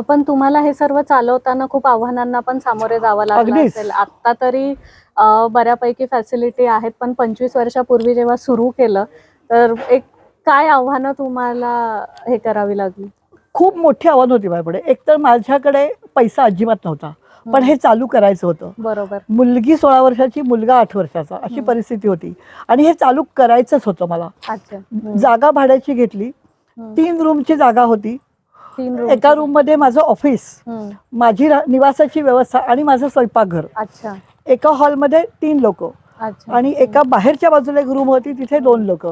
पण तुम्हाला हे सर्व चालवताना खूप आव्हानांना पण सामोरे जावं लागलं अगदीच. असेल आता तरी अ, बऱ्यापैकी फॅसिलिटी आहेत पण पंचवीस वर्षापूर्वी जेव्हा सुरू केलं तर एक काय आव्हानं तुम्हाला हे करावी लागली खूप मोठी आव्हान होती माझ्यापुढे एक तर माझ्याकडे पैसा अजिबात नव्हता पण हे चालू करायचं होतं बरोबर मुलगी सोळा वर्षाची मुलगा आठ वर्षाचा अशी हम्म. परिस्थिती होती आणि हे चालू करायचंच होतं मला अच्छा हम्म. जागा भाड्याची घेतली हम्म. तीन रूमची जागा होती. एका रूममध्ये माझं ऑफिस. माझी निवासाची व्यवस्था आणि माझं स्वयंपाकघर अच्छा एका हॉलमध्ये तीन लोक अच्छा आणि एका बाहेरच्या बाजूला एक रूम होती तिथे दोन लोक.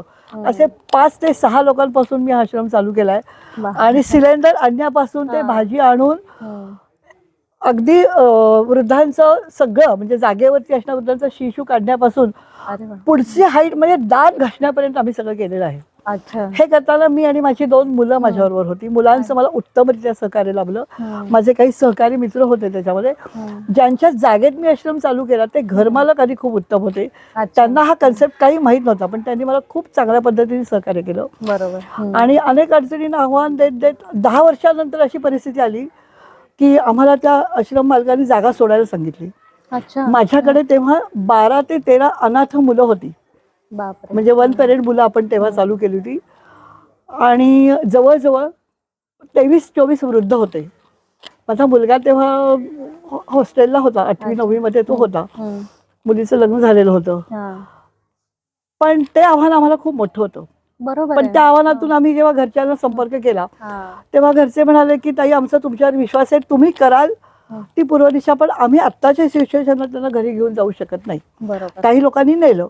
असे पाच ते सहा लोकांपासून मी हा आश्रम चालू केलाय. आणि सिलेंडर आणण्यापासून ते. भाजी आणून. अगदी वृद्धांचं सगळं म्हणजे जागेवरती असणं वृद्धांचं शिशू काढण्यापासून पुढची हाईट म्हणजे दात घासण्यापर्यंत आम्ही सगळं केलेलं आहे अच्छा. हे करताना मी आणि माझी दोन मुलं माझ्याबरोबर होती. मुलांचं मला उत्तमरित्या सहकार्य लाभलं. माझे काही सहकारी मित्र होते त्याच्यामध्ये. ज्यांच्या जागेत मी आश्रम चालू केला ते घरमालक आधी खूप उत्तम होते. त्यांना हा कन्सेप्ट काही माहीत नव्हता पण त्यांनी मला खूप चांगल्या पद्धतीने सहकार्य केलं. बरोबर. आणि अनेक अडचणींना आव्हान देत देत दहा वर्षानंतर अशी परिस्थिती आली की आम्हाला त्या आश्रम मालकाने जागा सोडायला सांगितली. माझ्याकडे तेव्हा बारा ते तेरा अनाथ मुलं होती. म्हणजे वन पेरेंट मुलं आपण तेव्हा चालू केली होती आणि जवळजवळ तेवीस चोवीस वृद्ध होते माझा मुलगा तेव्हा हॉस्टेलला होता आठवी अच्छा. नववीमध्ये तो होता. मुलीचं लग्न झालेलं होतं हा. पण ते आव्हान आम्हाला खूप मोठं होतं बरोबर पण. त्या आव्हानातून आम्ही जेव्हा घरच्यांना संपर्क केला. तेव्हा घरचे म्हणाले की ताई आमचा तुमच्यावर विश्वास आहे तुम्ही कराल. ती पूर्व दिशा पण आम्ही आत्ताच्या सिच्युएशनला त्यांना घरी घेऊन जाऊ शकत नाही. काही लोकांनी नेलं.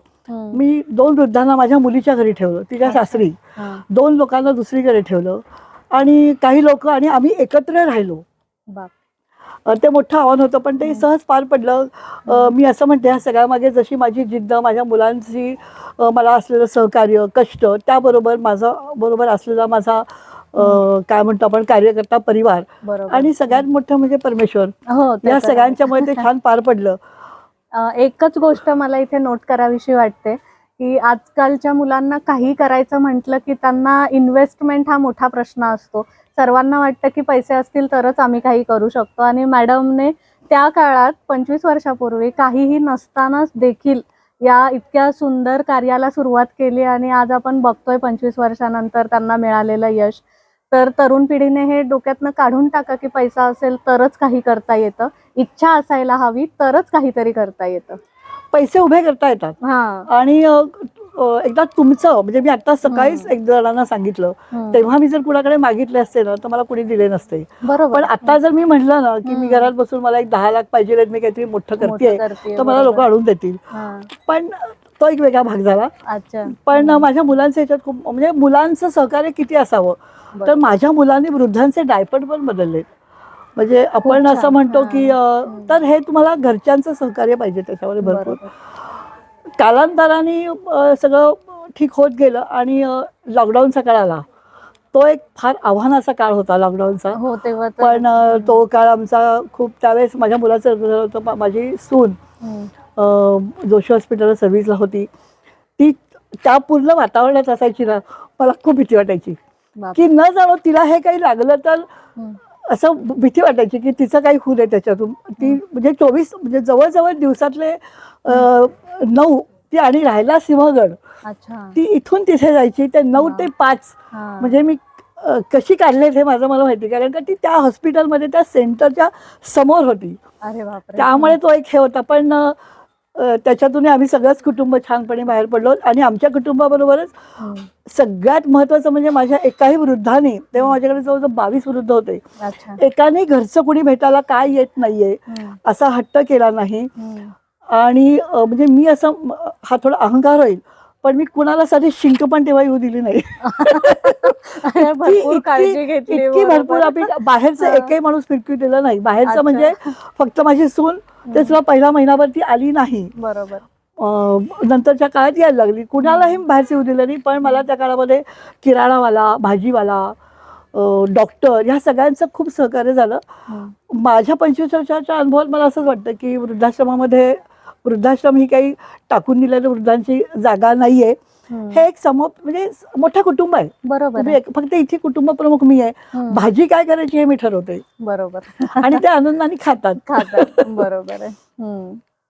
मी दोन वृद्धांना माझ्या मुलीच्या घरी ठेवलं तिच्या सासरी. दोन लोकांना दुसरीकडे ठेवलं. आणि काही लोक आणि आम्ही एकत्र राहिलो. ते मोठं आव्हान होतं पण ते सहज पार पडलं. मी असं म्हणते ह्या सगळ्यामागे जशी माझी जिद्द माझ्या मुलांची मला असलेलं सहकार्य कष्ट त्याबरोबर माझा बरोबर असलेला माझा काय म्हणतो आपण कार्यकर्ता परिवार. आणि सगळ्यात मोठं म्हणजे परमेश्वर. हो या सगळ्यांच्यामुळे ते छान पार पडलं. एकच गोष्ट मला इथे नोट करावीशी वाटते की आजकालच्या मुलांना काही करायचं म्हटलं की त्यांना इन्व्हेस्टमेंट हा मोठा प्रश्न असतो. सर्वांना वाटतं की पैसे असतील तरच आम्ही काही करू शकतो. आणि मॅडमने त्या काळात पंचवीस वर्षापूर्वी काहीही नसतानाच देखील या इतक्या सुंदर कार्याला सुरुवात केली आणि आज आपण बघतोय पंचवीस वर्षानंतर त्यांना मिळालेलं यश. तर तरुण पिढीने हे डोक्यातनं काढून टाका की पैसा असेल तरच काही करता येतं. इच्छा असायला हवी तरच काहीतरी करता येतं. पैसे उभे करता येतात. हा. आणि अ, अ, एकदा तुमचं म्हणजे मी आता सकाळीच एक जणांना सांगितलं. हम्म. तेव्हा मी जर कुणाकडे मागितले असते ना तर मला कुणी दिले नसते. बरोबर. पण आता जर मी म्हटलं ना की मी हम्म. घरात बसून मला एक दहा लाख पाहिजे मी काहीतरी मोठं मोठं करते करतेय, तर मला लोक बरोबर. आणून देतील. हा, पण तो एक वेगळा भाग झाला. अच्छा. पण माझ्या मुलांच्या ह्याच्यात खूप म्हणजे मुलांचं सहकार्य किती असावं? तर. माझ्या मुलांनी वृद्धांचे डायपर पण बदलले म्हणजे आपण. असं म्हणतो की. तर हे तुम्हाला घरच्यांचं सहकार्य पाहिजे त्याच्यामध्ये भरपूर. कालांतराने सगळं ठीक होत गेलं आणि लॉकडाऊनचा काळ आला. तो एक फार आव्हानाचा काळ होता लॉकडाऊनचा हो तेव्हा पण तो काळ आमचा खूप त्यावेळेस माझ्या मुलाचं माझी सून. जोशी हॉस्पिटलला सर्व्हिसला होती. ती त्या पूर्ण वातावरणात असायची ना मला खूप भीती वाटायची. की न जाणं तिला हे काही लागलं तर. असं भीती वाटायची की तिचं काही होऊ नये त्याच्यातून. ती म्हणजे चोवीस म्हणजे जवळजवळ दिवसातले नऊ ती आणि राहायला सिंहगड. ती इथून तिथे जायची ते नऊ. ते पाच. म्हणजे मी कशी काढले हे माझं मला माहिती कारण का ती त्या हॉस्पिटलमध्ये त्या सेंटरच्या समोर होती. त्यामुळे तो एक हे होता. पण त्याच्यातून आम्ही सगळंच कुटुंब छानपणे बाहेर पडलो आणि आमच्या कुटुंबाबरोबरच. सगळ्यात महत्त्वाचं म्हणजे माझ्या एकाही वृद्धाने तेव्हा माझ्याकडे जवळजवळ बावीस वृद्ध होते एकाने घरचं कुणी भेटायला काय येत नाहीये. असा हट्ट केला नाही. आणि म्हणजे मी असं हा थोडा अहंकार होईल पण मी कुणाला साधी शिंक पण तेव्हा येऊ दिली नाही. भरपूर काळजी घेतली इतकी. भरपूर आम्ही बाहेरचं. एकही माणूस फिरकू दिलं नाही. बाहेरचं. म्हणजे फक्त माझी सून ते सुद्धा पहिला महिनाभर ती आली नाही. बरोबर. नंतरच्या काळात यायला लागली. कुणालाही बाहेरचं येऊ दिलं नाही पण मला त्या काळामध्ये किराणावाला भाजीवाला डॉक्टर ह्या सगळ्यांचं खूप सहकार्य झालं. माझ्या पंचवीस वर्षाच्या अनुभवात मला असंच वाटतं की वृद्धाश्रमामध्ये वृद्धाश्रम ही काही टाकून दिलेल्या वृद्धांची जागा नाही आहे हम्म. हे एक सम म्हणजे मोठं कुटुंब आहे. बरोबर फक्त इथे कुटुंब प्रमुख मी आहे. भाजी काय करायची हे मी ठरवते. बरोबर. आणि ते आनंदाने खातात. खातात. बरोबर आहे.